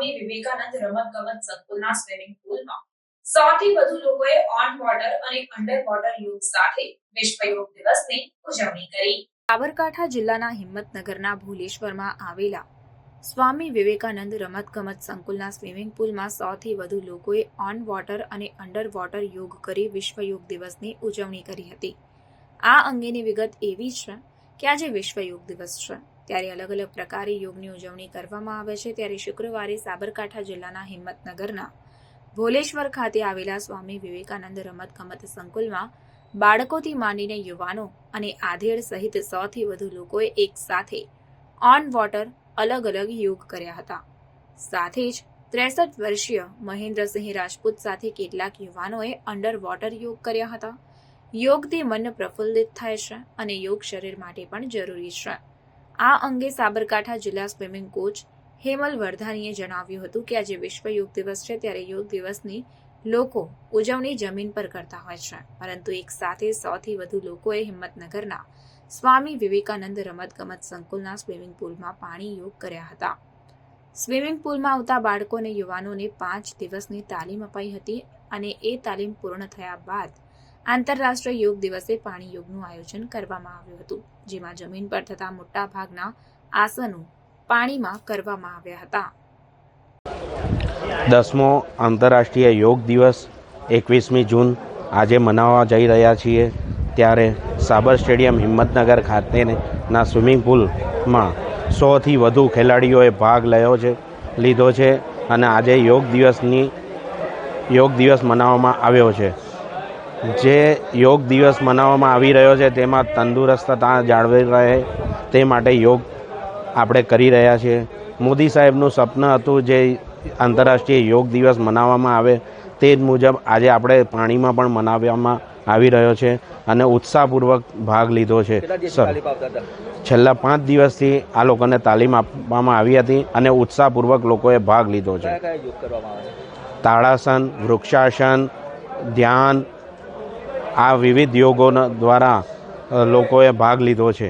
સ્વામી વિવેકાનંદ રમત ગમત સંકુલના સ્વિમિંગ પુલમાં સૌથી વધુ લોકોએ ઓન વોટર અને અંડર વોટર યોગ સાથે વિશ્વ યોગ દિવસની ઉજવણી કરી. સાબરકાંઠા જિલ્લાના હિંમતનગરના ભુલેશ્વરમાં આવેલા સ્વામી વિવેકાનંદ રમતગમત સંકુલના સ્વિમિંગ પુલમાં સૌથી વધુ લોકોએ ઓન વોટર અને અંડર વોટર યોગ કરી વિશ્વ યોગ દિવસની ઉજવણી કરી હતી. આ અંગેની વિગત એવી છે કે આજે વિશ્વ યોગ દિવસ છે. ત્યારે અલગ અલગ પ્રકારે યોગની ઉજવણી કરવામાં આવે છે. ત્યારે શુક્રવારે સાબરકાંઠા જિલ્લાના હિંમતનગરના ભોલેશ્વર ખાતે આવેલા સ્વામી વિવેકાનંદ રમતગમત સંકુલમાં બાળકોથી માંડીને યુવાનો અને આધેડ સહિત સૌથી વધુ લોકોએ એક સાથે ઓન વોટર અલગ અલગ યોગ કર્યા હતા. સાથે જ ત્રેસઠ વર્ષીય મહેન્દ્રસિંહ રાજપૂત સાથે કેટલાક યુવાનોએ અંડર વોટર યોગ કર્યા હતા. યોગથી મન પ્રફુલ્લિત થાય છે અને યોગ શરીર માટે પણ જરૂરી છે. આ અંગે સાબરકાંઠા જિલ્લા સ્વિમિંગ કોચ હેમલ વર્ધાનીએ જણાવ્યું હતું કે આજે વિશ્વ યોગ દિવસ છે ત્યારે યોગ દિવસની લોકો ઉજવણી જમીન પર કરતા હોય છે. પરંતુ એક સાથે સૌથી વધુ લોકોએ હિંમતનગરના સ્વામી વિવેકાનંદ રમતગમત સંકુલના સ્વિમિંગ પુલમાં પાણી યોગ કર્યા હતા. સ્વિમિંગ પુલમાં આવતા બાળકો અને યુવાનોને પાંચ દિવસની તાલીમ અપાઈ હતી અને એ તાલીમ પૂર્ણ થયા બાદ આંતરરાષ્ટ્રીય યોગ દિવસે પાણી યોગનું આયોજન કરવામાં આવ્યું હતું, જેમાં જમીન પર થતા મોટા ભાગના આસનો પાણીમાં કરવામાં આવ્યા હતા. દસમો આંતરરાષ્ટ્રીય યોગ દિવસ, એકવીસમી જૂન, આજે મનાવવા જઈ રહ્યા છીએ, ત્યારે સાબર સ્ટેડિયમ હિંમતનગર ખાતેના સ્વિમિંગ પુલમાં સોથી વધુ ખેલાડીઓએ ભાગ લયો છે, લીધો છે, અને આજે યોગ દિવસની, યોગ દિવસ મનાવવામાં આવ્યો છે. જે યોગ દિવસ મનાવવામાં આવી રહ્યો છે તેમાં તંદુરસ્તતા જાળવી રહે તે માટે યોગ આપણે કરી રહ્યા છીએ. મોદી સાહેબનું સપન હતું જે આંતરરાષ્ટ્રીય યોગ દિવસ મનાવવામાં આવે તે જ મુજબ આજે આપણે પાણીમાં પણ મનાવવામાં આવી રહ્યો છે અને ઉત્સાહપૂર્વક ભાગ લીધો છે. સર છેલ્લા પાંચ દિવસથી આ લોકોને તાલીમ આપવામાં આવી હતી અને ઉત્સાહપૂર્વક લોકોએ ભાગ લીધો છે? તાળાસન વૃક્ષાસન ધ્યાન આ વિવિધ યોગોના દ્વારા લોકોએ ભાગ લીધો છે.